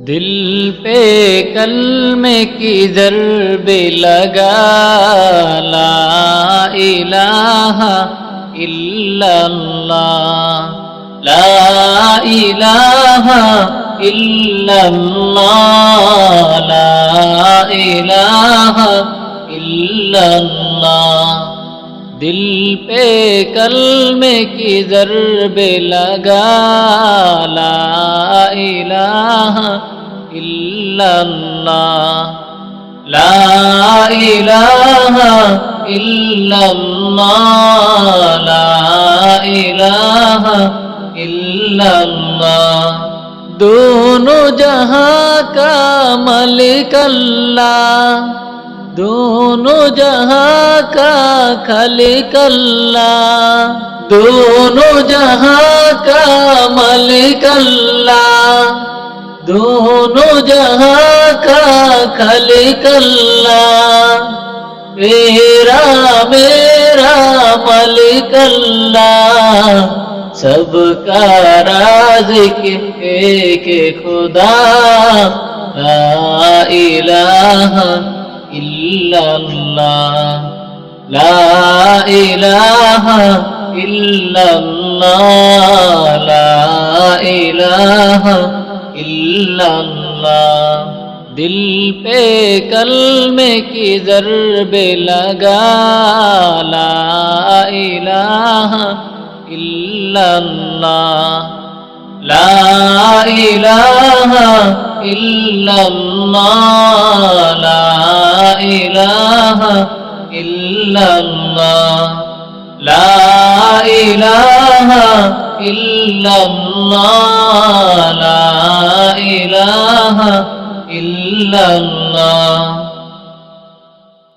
दिल पे कलमे की जरब लगा ला इलाहा इल्लल्लाह ला इलाहा इल्लल्लाह ला इलाहा इल्लल्लाह दिल पे कलमे की जरब लगा ला ইলাহা ইল্লাল্লাহ। লা ইলাহা ইল্লাল্লাহ। লা ইলাহা ইল্লাল্লাহ। দোনো জহাঁ কা মালিক আল্লাহ। দোনো জহাঁ কা খালিক আল্লাহ। दोनों जहां का मलिक अल्लाह दोनों जहां का खलिक अल्लाह मेरा मेरा मलिक अल्लाह सबका राज़िक एक खुदा ला इलाहा इल्लल्लाह ला इलाहा إلا الله لا إله إلا الله دل پہ کلمے کی ضرب لگا لا الہ الا اللہ لا الہ الا اللہ لا الہ الا اللہ ইল্লাল্লাহ লা